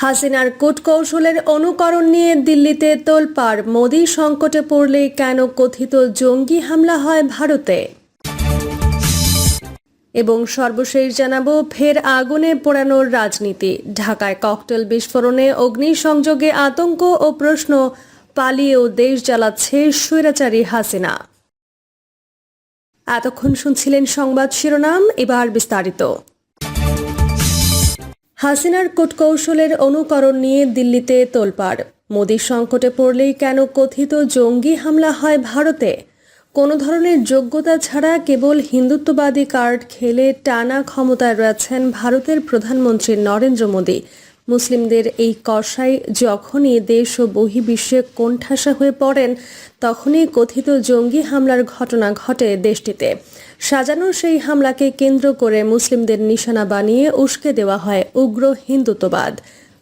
হাসিনার কূটকৌশলের অনুকরণ নিয়ে দিল্লিতে তোলপাড়। মোদী সংকটে পড়লে কেন কথিত জঙ্গি হামলা হয় ভারতে? এবং সর্বশেষ জানাব, ফের আগুনে পোড়ানোর রাজনীতি। ঢাকায় ককটেল বিস্ফোরণে অগ্নিসংযোগে আতঙ্ক ও প্রশ্ন, পালিয়েও দেশ জ্বালাচ্ছে স্বৈরাচারী হাসিনা। এতক্ষণ শুনছিলেন সংবাদ শিরোনাম, এবার বিস্তারিত। হাসিনার কূটকৌশলের অনুকরণ নিয়ে দিল্লিতে তোলপাড়। মোদীর সংকটে পড়লেই কেন কথিত জঙ্গি হামলা হয় ভারতে? কোনো ধরনের যোগ্যতা ছাড়া কেবল হিন্দুত্ববাদী কার্ড খেলে টানা ক্ষমতায় রয়েছেন ভারতের প্রধানমন্ত্রী নরেন্দ্র মোদী। মুসলিমদের এই কষাই যখনই দেশ ও বহির্বিশ্বে কোণঠাসা হয়ে পড়েন, তখনই কথিত জঙ্গি হামলার ঘটনা ঘটে দেশটিতে। সাজানো সেই হামলাকে কেন্দ্র করে মুসলিমদের নিশানা বানিয়ে উস্কে দেওয়া হয় উগ্র হিন্দুত্ববাদ।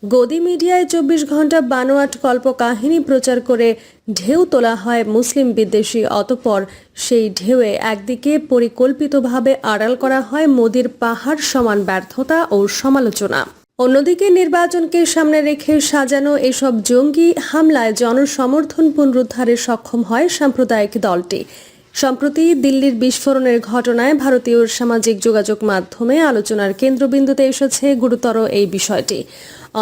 গদি মিডিয়ায় চব্বিশ ঘণ্টা বানোয়াট কল্প কাহিনী প্রচার করে ঢেউ তোলা হয় মুসলিম বিদ্বেষী, অতপর সেই ঢেউয়ে একদিকে পরিকল্পিতভাবে আড়াল করা হয় মোদির পাহাড় সমান ব্যর্থতা ও সমালোচনা। অন্যদিকে নির্বাচনকে সামনে রেখে সাজানো এসব জঙ্গি হামলায় জনসমর্থন পুনরুদ্ধারে সক্ষম হয় সাম্প্রদায়িক দলটি। সম্প্রতি দিল্লির বিস্ফোরণের ঘটনায় ভারতীয় সামাজিক যোগাযোগ মাধ্যমে আলোচনার কেন্দ্রবিন্দুতে এসেছে গুরুতর এই বিষয়টি।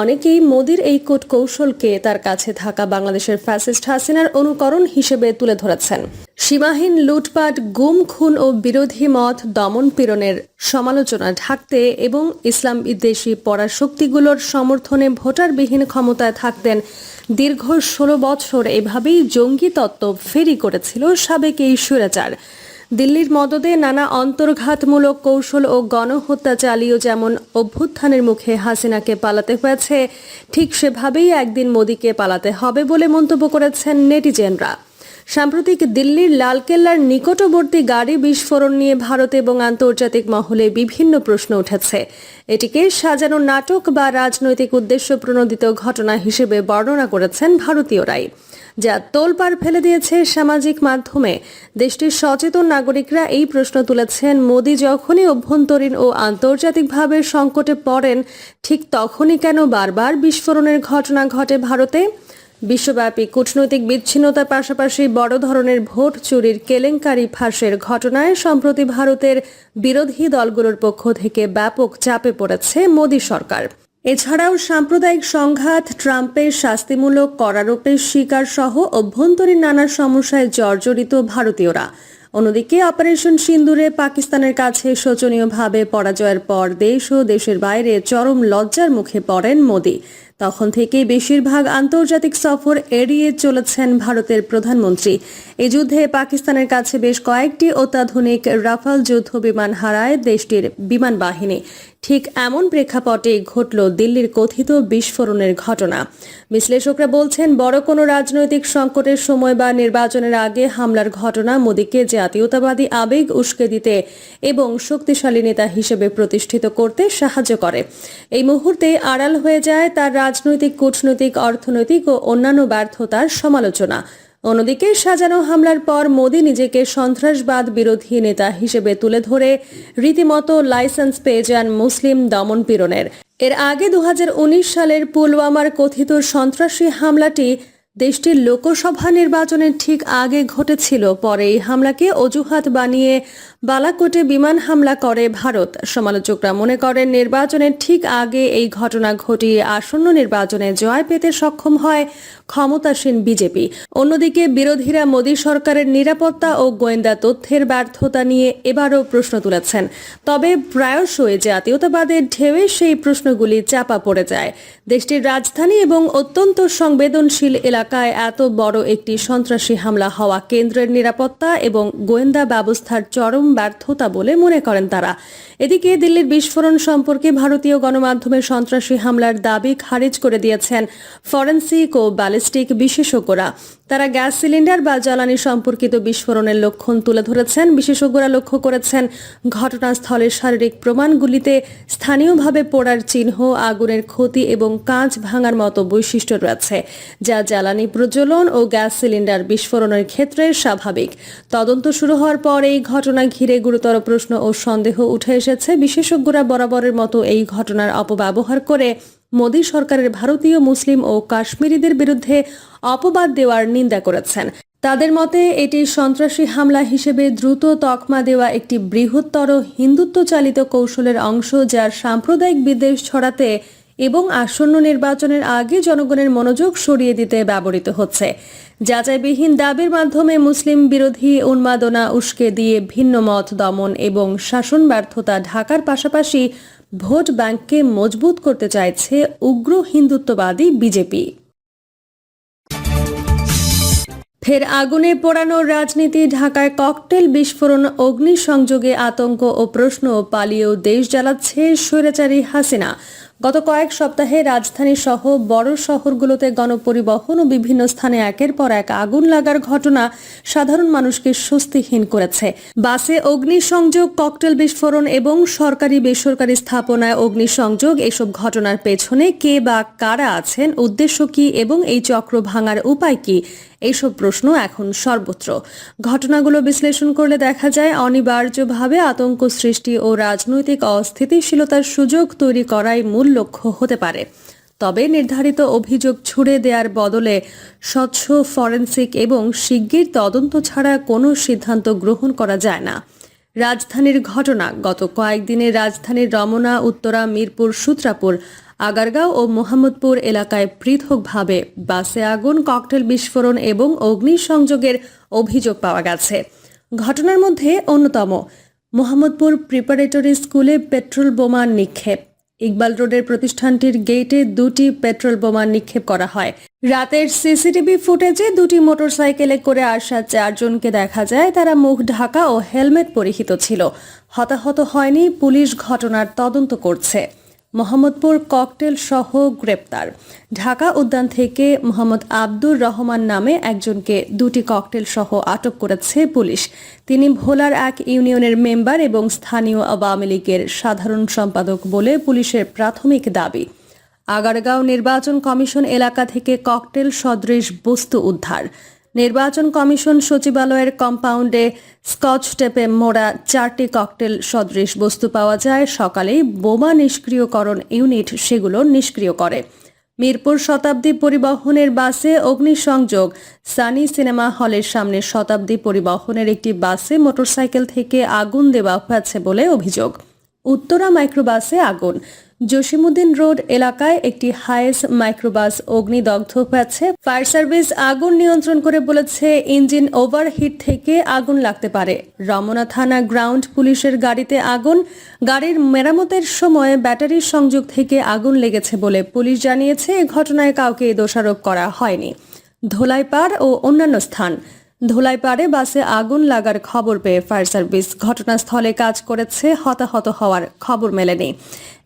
অনেকেই মোদির এই কূট কৌশলকে তার কাছে থাকা বাংলাদেশের ফ্যাসিস্ট হাসিনার অনুকরণ হিসেবে তুলে ধরেছেন। সীমাহীন লুটপাট, গুম, খুন ও বিরোধী মত দমন পীড়নের সমালোচনা ঢাকতে এবং ইসলাম বিদ্বেষী পরাশক্তিগুলোর সমর্থনে ভোটারবিহীন ক্ষমতায় থাকতেন দীর্ঘ ষোলো বছর এভাবেই জঙ্গি তত্ত্ব ফেরি করেছিল সাবেক এই স্বৈরাচার। দিল্লির মদদে নানা অন্তর্ঘাতমূলক কৌশল ও গণহত্যা চালিয়েও যেমন অভ্যুত্থানের মুখে হাসিনাকে পালাতে হয়েছে, ঠিক সেভাবেই একদিন মোদীকে পালাতে হবে বলে মন্তব্য করেছেন নেটিজেনরা। সাম্প্রতিক দিল্লির লালকেল্লার নিকটবর্তী গাড়ি বিস্ফোরণ নিয়ে ভারত এবং আন্তর্জাতিক মহলে বিভিন্ন প্রশ্ন উঠেছে। এটিকে সাজানো নাটক বা রাজনৈতিক উদ্দেশ্য প্রণোদিত ঘটনা হিসেবে বর্ণনা করেছেন ভারতীয়রাই। যা তোলপাড় ফেলে দিয়েছে সামাজিক মাধ্যমে। দেশটির সচেতন নাগরিকরা এই প্রশ্ন তুলেছেন, মোদি যখনই অভ্যন্তরীণ ও আন্তর্জাতিকভাবে সংকটে পড়েন, ঠিক তখনই কেন বারবার বিস্ফোরণের ঘটনা ঘটে ভারতে? বিশ্বব্যাপী কূটনৈতিক বিচ্ছিন্নতার পাশাপাশি বড় ধরনের ভোট চুরির কেলেঙ্কারি ফাঁসের ঘটনায় সম্প্রতি ভারতের বিরোধী দলগুলোর পক্ষ থেকে ব্যাপক চাপে পড়েছে মোদী সরকার। এছাড়াও সাম্প্রদায়িক সংঘাত, ট্রাম্পের শাস্তিমূলক করারোপের শিকার সহ অভ্যন্তরীণ নানা সমস্যায় জর্জরিত ভারতীয়রা। অন্যদিকে অপারেশন সিন্দুরে পাকিস্তানের কাছে শোচনীয়ভাবে পরাজয়ের পর দেশ ও দেশের বাইরে চরম লজ্জার মুখে পড়েন মোদী। তখন থেকেই বেশিরভাগ আন্তর্জাতিক সফর এড়িয়ে চলেছেন ভারতের প্রধানমন্ত্রী। এই যুদ্ধে পাকিস্তানের কাছে বেশ কয়েকটি অত্যাধুনিক রাফাল যুদ্ধ বিমান হারায় দেশটির বিমান বাহিনী। ঠিক এমন প্রেক্ষাপটে ঘটল দিল্লির কথিত বিস্ফোরণের ঘটনা। বিশ্লেষকরা বলছেন, বড় কোনো রাজনৈতিক সংকটের সময় বা নির্বাচনের আগে হামলার ঘটনা মোদীকে জাতীয়তাবাদী আবেগ উস্কে দিতে এবং শক্তিশালী নেতা হিসেবে প্রতিষ্ঠিত করতে সাহায্য করে। এই মুহূর্তে আড়াল হয়ে যায় তার রাজনৈতিক, কূটনৈতিক, অর্থনৈতিক ও অন্যান্য ব্যর্থতার সমালোচনা। অন্যদিকে সাজানো হামলার পর মোদী নিজেকে সন্ত্রাসবাদ বিরোধী নেতা হিসেবে তুলে ধরে রীতিমতো লাইসেন্স পেয়ে যান মুসলিম দমন পীড়নের। এর আগে দু হাজার উনিশ সালের পুলওয়ামার কথিত সন্ত্রাসী হামলাটি দেশটির লোকসভা নির্বাচনের ঠিক আগে ঘটেছিল। পরে এই হামলাকে অজুহাত বানিয়ে বালাকোটে বিমান হামলা করে ভারত। সমালোচকরা মনে করেন, নির্বাচনের ঠিক আগে এই ঘটনা ঘটিয়ে আসন্ন নির্বাচনে জয় পেতে সক্ষম হয় ক্ষমতাসীন বিজেপি। অন্যদিকে বিরোধীরা মোদী সরকারের নিরাপত্তা ও গোয়েন্দা তথ্যের ব্যর্থতা নিয়ে এবারও প্রশ্ন তুলেছেন। তবে প্রায়শই জাতীয়তাবাদের ঢেউয়ে সেই প্রশ্নগুলি চাপা পড়ে যায়। দেশটির রাজধানী এবং অত্যন্ত সংবেদনশীল এলাকায় এত বড় একটি সন্ত্রাসী হামলা হওয়া কেন্দ্রের নিরাপত্তা এবং গোয়েন্দা ব্যবস্থার চরম ব্যর্থতা বলে মনে করেন তারা। এদিকে দিল্লির বিস্ফোরণ সম্পর্কে ভারতীয় গণমাধ্যমের সন্ত্রাসী হামলার দাবি খারিজ করে দিয়েছেন ফরেন্সিক ও ব্যালিস্টিক বিশেষজ্ঞরা। তারা গ্যাস সিলিন্ডার বা জ্বালানি সম্পর্কিত বিস্ফোরণের লক্ষণ তুলে ধরেছেন। বিশেষজ্ঞরা লক্ষ্য করেছেন, ঘটনাস্থলের শারীরিক প্রমাণগুলিতে স্থানীয়ভাবে পোড়ার চিহ্ন, আগুনের ক্ষতি এবং কাঁচ ভাঙার মতো বৈশিষ্ট্য রয়েছে, যা জ্বালানি প্রজ্বলন ও গ্যাস সিলিন্ডার বিস্ফোরণের ক্ষেত্রে স্বাভাবিক। তদন্ত শুরু হওয়ার পর এই ঘটনা ঘিরে গুরুতর প্রশ্ন ও সন্দেহ উঠে এসেছে। বিশেষজ্ঞরা বরাবরের মতো এই ঘটনার অপব্যবহার করে মোদী সরকারের ভারতীয় মুসলিম ও কাশ্মীরিদের বিরুদ্ধে অপবাদ দেওয়ার নিন্দা করেছেন। তাদের মতে, এটি সন্ত্রাসী হামলা হিসেবে দ্রুত তকমা দেওয়া একটি বৃহত্তর হিন্দুত্ব চালিত কৌশলের অংশ যার সাম্প্রদায়িক বিদ্বেষ ছড়াতে এবং আসন্ন নির্বাচনের আগে জনগণের মনোযোগ সরিয়ে দিতে ব্যবহৃত হচ্ছে। যাচাইবিহীন দাবির মাধ্যমে মুসলিম বিরোধী উন্মাদনা উস্কে দিয়ে ভিন্ন মত দমন এবং শাসন ব্যর্থতা ঢাকার পাশাপাশি ভোট ব্যাংককে মজবুত করতে চাইছে উগ্র হিন্দুত্ববাদী বিজেপি। ফের আগুনে পোড়ানো রাজনীতি ঢাকায় ককটেল বিস্ফোরণ, অগ্নিসংযোগে আতঙ্ক ও প্রশ্ন পালিয়েও দেশ জ্বালাচ্ছে স্বৈরাচারী হাসিনা। গত কয়েক সপ্তাহে রাজধানী সহ বড় শহরগুলোতে গণপরিবহন ও বিভিন্ন স্থানে একের পর এক আগুন লাগার ঘটনা সাধারণ মানুষকে স্বস্তিহীন করেছে। বাসে অগ্নিসংযোগ, ককটেল বিস্ফোরণ এবং সরকারি বেসরকারি স্থাপনায় অগ্নিসংযোগ এসব ঘটনার পেছনে কে বা কারা আছেন, উদ্দেশ্য কি এবং এই চক্র ভাঙার উপায় কি? এইসব প্রশ্ন এখন সর্বত্র। ঘটনাগুলো বিশ্লেষণ করলে দেখা যায়, অনিবার্যভাবে আতঙ্ক সৃষ্টি ও রাজনৈতিক অস্থিতিশীলতার সুযোগ তৈরি করাই মূল লক্ষ্য হতে পারে। তবে নির্ধারিত অভিযোগ ছুড়ে দেওয়ার বদলে স্বচ্ছ ফরেন্সিক এবং শিগগির তদন্ত ছাড়া কোনো সিদ্ধান্ত গ্রহণ করা যায় না। রাজধানীর ঘটনা, গত কয়েকদিনে রাজধানীর রমনা, উত্তরা, মিরপুর, সূত্রাপুর আগারগাঁও ও মোহাম্মদপুর এলাকায় পৃথকভাবে বাসে আগুন, ককটেল বিস্ফোরণ এবং অগ্নিসংযোগের অভিযোগ পাওয়া গেছে। ঘটনার মধ্যে অন্যতম, মোহাম্মদপুর প্রিপারেটরি স্কুলে পেট্রোল বোমা নিক্ষেপ। ইকবাল রোডের প্রতিষ্ঠানটির গেটে দুটি পেট্রোল বোমা নিক্ষেপ করা হয়। রাতের সিসিটিভি ফুটেজে দুটি মোটরসাইকেলে করে আসা চারজনকে দেখা যায়, তারা মুখ ঢাকা ও হেলমেট পরিহিত ছিল। হতাহত হয়নি পুলিশ ঘটনার তদন্ত করছে। মোহাম্মদপুর ককটেল সহ গ্রেপ্তার। ঢাকা উদ্যান থেকে মোহাম্মদ আব্দুর রহমান নামে একজনকে দুটি ককটেল সহ আটক করেছে পুলিশ। তিনি ভোলার এক ইউনিয়নের মেম্বার এবং স্থানীয় আওয়ামী লীগের সাধারণ সম্পাদক বলে পুলিশের প্রাথমিক দাবি। আগারগাঁও নির্বাচন কমিশন এলাকা থেকে ককটেল সদৃশ বস্তু উদ্ধার। নির্বাচন কমিশন সচিবালয়ের কম্পাউন্ডে স্কচ টেপে মোড়া চারটি ককটেল সদৃশ বস্তু পাওয়া যায়। সকালেই বোমা নিষ্ক্রিয়করণ ইউনিট সেগুলো নিষ্ক্রিয় করে। মিরপুর শতাব্দী পরিবহনের বাসে অগ্নিসংযোগ। সানি সিনেমা হলের সামনে শতাব্দী পরিবহনের একটি বাসে মোটরসাইকেল থেকে আগুন দেওয়া হয়েছে বলে অভিযোগ। উত্তরা মাইক্রোবাসে আগুন। জসিমুদ্দিন রোড এলাকায় একটি হায়েস মাইক্রোবাস অগ্নিদগ্ধ হয়েছে। ফায়ার সার্ভিস আগুন নিয়ন্ত্রণ করে বলেছে, ইঞ্জিন ওভারহিট থেকে আগুন লাগতে পারে। রমনা থানা গ্রাউন্ড পুলিশের গাড়িতে আগুন। গাড়ির মেরামতের সময় ব্যাটারির সংযোগ থেকে আগুন লেগেছে বলে পুলিশ জানিয়েছে। ঘটনায় কাউকে দোষারোপ করা হয়নি। ধোলাইপাড় ও অন্যান্য স্থান। ধোলাইপাড়ে বাসে আগুন লাগার খবর পেয়ে ফায়ার সার্ভিস ঘটনাস্থলে কাজ করেছে, হতাহত হওয়ার খবর মেলেনি।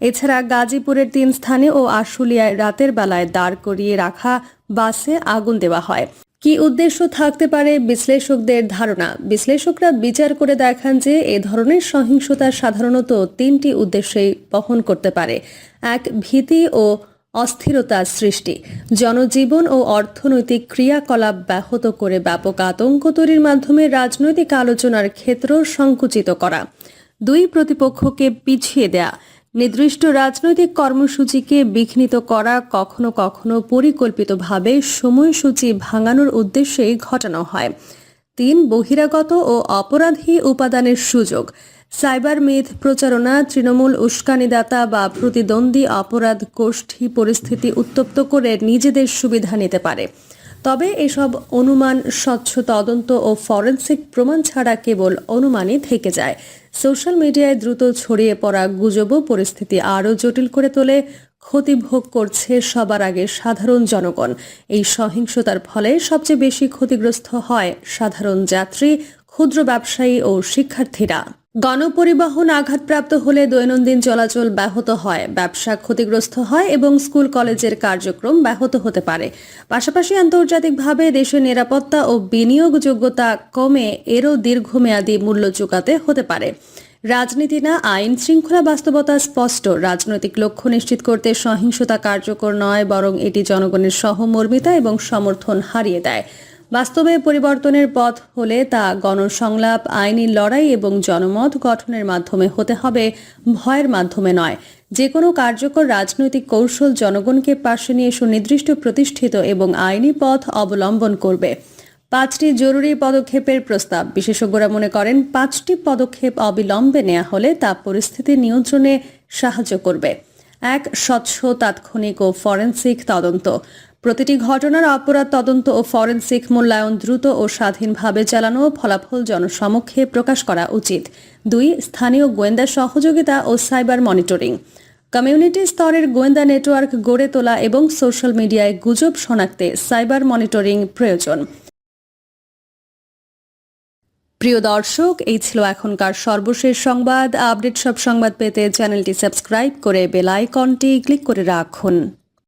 এছাড়া গাজীপুরের তিন স্থানে ও আশুলিয়ায় রাতের বেলায় দাঁড় করিয়ে রাখা বাসে আগুন দেওয়া হয়। কি উদ্দেশ্য থাকতে পারে বিশ্লেষকদের ধারণা? বিশ্লেষকরা বিচার করে দেখান যে এ ধরনের সহিংসতা সাধারণত তিনটি উদ্দেশ্যেই বহন করতে পারে। এক, ভীতি ও অস্থিরতার সৃষ্টি। জনজীবন ও অর্থনৈতিক ক্রিয়াকলাপ ব্যাহত করে ব্যাপক আতঙ্ক তৈরির মাধ্যমে রাজনৈতিক আলোচনার ক্ষেত্র সংকুচিত করা। দুই প্রতিপক্ষকে পিছিয়ে দেয়া। নির্দিষ্ট রাজনৈতিক কর্মসূচিকে বিঘ্নিত করা কখনো কখনো পরিকল্পিতভাবে সময়সূচি ভাঙানোর উদ্দেশ্যেই ঘটানো হয়। তিন বহিরাগত ও অপরাধী উপাদানের সুযোগ। সাইবার মিথ প্রচারণা, তৃণমূল উস্কানিদাতা বা প্রতিদ্বন্দ্বী অপরাধ গোষ্ঠী পরিস্থিতি উত্তপ্ত করে নিজেদের সুবিধা নিতে পারে। তবে এসব অনুমান, স্বচ্ছ তদন্ত ও ফরেন্সিক প্রমাণ ছাড়া কেবল অনুমানই থেকে যায়। সোশ্যাল মিডিয়ায় দ্রুত ছড়িয়ে পড়া গুজবও পরিস্থিতি আরও জটিল করে তোলে। ক্ষতি ভোগ করছে সবার আগে সাধারণ জনগণ। এই সহিংসতার ফলে সবচেয়ে বেশি ক্ষতিগ্রস্ত হয় সাধারণ যাত্রী, ক্ষুদ্র ব্যবসায়ী ও শিক্ষার্থীরা। গণপরিবহন আঘাতপ্রাপ্ত হলে দৈনন্দিন চলাচল ব্যাহত হয়। ব্যবসা ক্ষতিগ্রস্ত হয় এবং স্কুল, কলেজের কার্যক্রম ব্যাহত হতে পারে। পাশাপাশি আন্তর্জাতিকভাবে দেশের নিরাপত্তা ও বিনিয়োগযোগ্যতা কমে এরও দীর্ঘমেয়াদী মূল্য চুকাতে হতে পারে। রাজনীতি না, আইন শৃঙ্খলা বাস্তবতা স্পষ্ট। রাজনৈতিক লক্ষ্য নিশ্চিত করতে সহিংসতা কার্যকর নয়, বরং এটি জনগণের সহমর্মিতা এবং সমর্থন হারিয়ে দেয়। বাস্তবে পরিবর্তনের পথ হলে তা গণসংলাপ, আইনি লড়াই এবং জনমত গঠনের মাধ্যমে হতে হবে, ভয়ের মাধ্যমে নয়। যে কোনো কার্যকর রাজনৈতিক কৌশল জনগণকে পাশে নিয়ে সুনির্দিষ্ট প্রতিষ্ঠিত এবং আইনি পথ অবলম্বন করবে। পাঁচটি জরুরি পদক্ষেপের প্রস্তাব। বিশেষজ্ঞরা মনে করেন, পাঁচটি পদক্ষেপ অবিলম্বে নেওয়া হলে তা পরিস্থিতি নিয়ন্ত্রণে সাহায্য করবে। এক, স্বচ্ছ, তাৎক্ষণিক ও ফরেন্সিক তদন্ত। প্রতিটি ঘটনার অপরাধ তদন্ত ও ফরেনসিক মূল্যায়ন দ্রুত ও স্বাধীনভাবে চালানো ফলাফল জনসমক্ষে প্রকাশ করা উচিত। দুই, স্থানীয় গোয়েন্দা সহযোগিতা ও সাইবার মনিটরিং। কমিউনিটি স্তরের গোয়েন্দা নেটওয়ার্ক গড়ে তোলা এবং সোশ্যাল মিডিয়ায় গুজব শনাক্তে সাইবার মনিটরিং প্রয়োজন। প্রিয় দর্শক, এই ছিল এখনকার সর্বশেষ সংবাদ। আপডেট সব সংবাদ পেতে চ্যানেলটি সাবস্ক্রাইব করে বেল আইকনটি ক্লিক করে রাখুন।